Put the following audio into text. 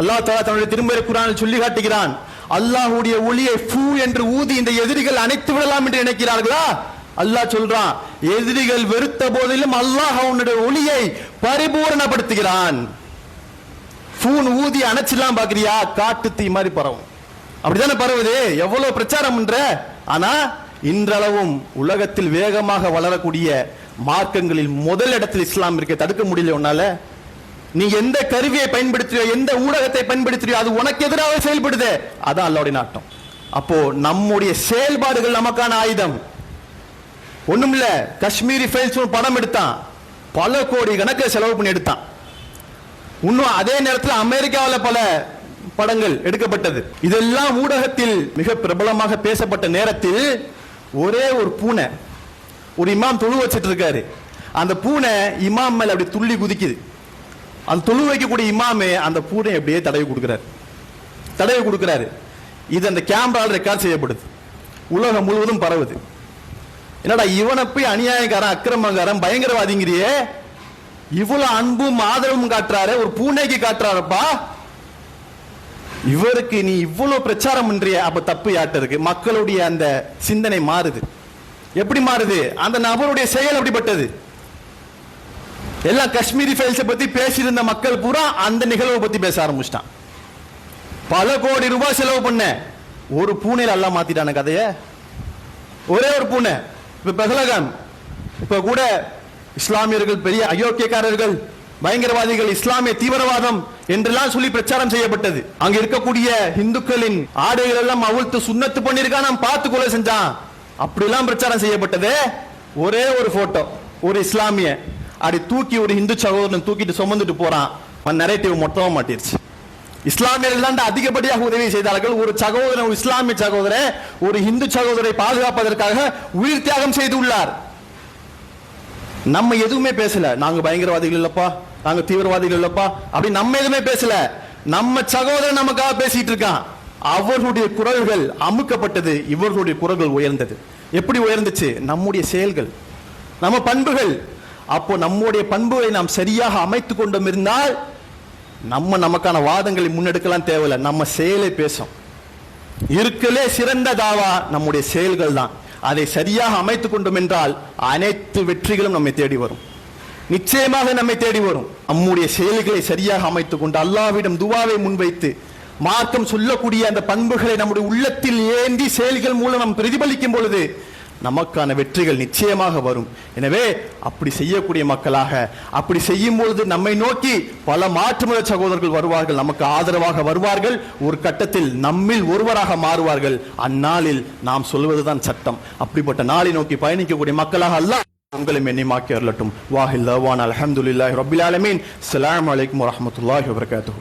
அல்லாஹ் தாலா தன்னுடைய திரும்ப குரானில் சொல்லி காட்டுகிறான். அல்லாஹுடைய ஒளியை ஃபூ என்று ஊதி இந்த எதிரிகள் அணைத்து விடலாம் என்று நினைக்கிறார்களா? அல்லாஹ் சொல்றான் எதிரிகள் வெறுத்த போதிலும் அல்லாஹ் அவனுடைய ஒளியை பரிபூரணப்படுத்துகிறான். ஃபூன் ஊதி அணைச்சிடலாம் பாக்குறியா காட்டு தீ மாதிரி பரவும். அப்படித்தானே பரவுது? எவ்வளவு பிரச்சாரம் பண்ற ஆனா இன்றளவும் உலகத்தில் வேகமாக வளரக்கூடிய மார்க்கங்களில் முதல் இடத்தில் இஸ்லாம் இருக்க தடுக்க முடியல உன்னால? நீ எந்த கருவியை பயன்படுத்துறியோ எந்த ஊடகத்தை பயன்படுத்துறியோ அது உனக்கு எதிராக செயல்படுது. அதான் அல்லாவுடைய நாட்டம். அப்போ நம்முடைய செயல்பாடுகள் நமக்கான ஆயுதம். ஒண்ணுமில்ல காஷ்மீரி ஃபைல்ஸ் படம் எடுத்தான். பல கோடி கணக்கு செலவு பண்ணி எடுத்தான். இன்னும் அதே நேரத்தில் அமெரிக்காவில் பல படங்கள் எடுக்கப்பட்டது. இதெல்லாம் ஊடகத்தில் மிக பிரபலமாக பேசப்பட்ட நேரத்தில் ஒரே ஒரு பூனை ஒரு இமாம் தொழு வச்சிட்டு இருக்காரு. அந்த பூனை இமாம் மேல அப்படி துள்ளி குதிக்குது. அந்த தொழு வைக்கக்கூடிய இமாமே அந்த பூனை அப்படியே தடவி கொடுக்கிறார். தடவி கொடுக்கிறாரு. இது அந்த கேமராவில் ரெக்கார்ட் செய்யப்படுது. உலகம் முழுவதும் பரவுது. என்னடா இவனை போய் அநியாயக்காரன் அக்கிரமக்காரன் பயங்கரவாதிங்கிறியே? இவ்வளவு அன்பும் ஆதரவும் காட்டுறாரு ஒரு பூனைக்கு காட்டுறாருப்பா? இவருக்கு நீ இவ்வளவு பிரச்சாரம் பண்றிய அப்ப தப்பு யாட்ட இருக்கு? மக்களுடைய அந்த சிந்தனை மாறுது. எப்படி மாறுது? அந்த நபருடைய செயல் அப்படிப்பட்டது. எல்லாம் காஷ்மீரி ஃபைல்ஸை பற்றி பேசியிருந்த மக்கள் பூரா அந்த நிகழ்வை பற்றி பேச ஆரம்பிச்சிட்டான். பல கோடி ரூபாய் செலவு பண்ண ஒரு பூனையில் எல்லாம் மாற்றிட்டான கதையை? ஒரே ஒரு பூனை. இப்போ பெஹலகான் இப்போ கூட இஸ்லாமியர்கள் பெரிய அயோக்கியக்காரர்கள் பயங்கரவாதிகள் இஸ்லாமிய தீவிரவாதம் என்றெல்லாம் சொல்லி பிரச்சாரம் செய்யப்பட்டது. அங்க இருக்கக்கூடிய இந்துக்களின் ஆடைகள் எல்லாம் அவிழ்த்து சுண்ணத்து பண்ணிருக்கான் நான் பார்த்து கொலை செஞ்சான். அப்படிலாம் பிரச்சாரம் செய்யப்பட்டது. ஒரே ஒரு போட்டோ ஒரு இஸ்லாமிய. அப்படி தூக்கி ஒரு இந்து சகோதரன் தூக்கிட்டு சுமந்துட்டு போறான். நரேட்டிவ் மொத்தமா மாட்டிருச்சு. இஸ்லாமியர்கள் தான் அதிகப்படியாக உதவி செய்தார்கள் ஒரு சகோதரன் ஒரு இஸ்லாமிய சகோதரன் ஒரு இந்து சகோதரை பாதுகாப்பதற்காக உயிர் தியாகம் செய்துள்ளார் நம்ம எதுவுமே பேசல. நாங்க பயங்கரவாதிகள் இல்லப்பா. நாங்க தீவிரவாதிகள் இல்லப்பா. அப்படி நம்ம எதுவுமே பேசல. நம்ம சகோதரன் நமக்காக பேசிட்டு இருக்கான். அவர்களுடைய குரல்கள் அமுக்கப்பட்டது. இவர்களுடைய குரல்கள் உயர்ந்தது. எப்படி உயர்ந்துச்சு? நம்முடைய செயல்கள். நம்ம பண்புகள். அப்போ நம்முடைய பண்புகளை நாம் சரியாக அமைத்து கொண்டும் இருந்தால் நம்ம நமக்கான வாதங்களை முன்னெடுக்கலாம் தேவையில்லை. நம்ம செயலை பேசும் இருக்கலே சிறந்த தாவா நம்முடைய செயல்கள் தான். அதை சரியாக அமைத்துக் கொண்டோம் என்றால் அனைத்து வெற்றிகளும் நம்மை தேடி வரும். நிச்சயமாக நம்மை தேடி வரும். நம்முடைய செயல்களை சரியாக அமைத்துக் கொண்டு அல்லாவிடம் துவாவை முன்வைத்து மார்க்கம் சொல்லக்கூடிய அந்த பண்புகளை நம்முடைய உள்ளத்தில் ஏந்தி செயல்கள் மூலம் நாம் பிரதிபலிக்கும் பொழுது நமக்கான வெற்றிகள் நிச்சயமாக வரும். எனவே அப்படி செய்யக்கூடிய மக்களாக அப்படி செய்யும் பொழுது நம்மை நோக்கி பல மாற்றுமுறை சகோதரர்கள் வருவார்கள் நமக்கு ஆதரவாக வருவார்கள் ஒரு கட்டத்தில் நம்மில் ஒருவராக மாறுவார்கள். அந்நாளில் நாம் சொல்வதுதான் சட்டம். அப்படிப்பட்ட நாளை நோக்கி பயணிக்கக்கூடிய மக்களாக அல்லாஹ் உங்களை மென்னிமாக்கி அருளட்டும். வாஹில் அல்ஹம்துலில்லாஹி ரபில் ஆலமீன். அஸ்ஸலாமு அலைக்கும் வரஹ்மத்துல்லாஹி வபரகாத்துஹு.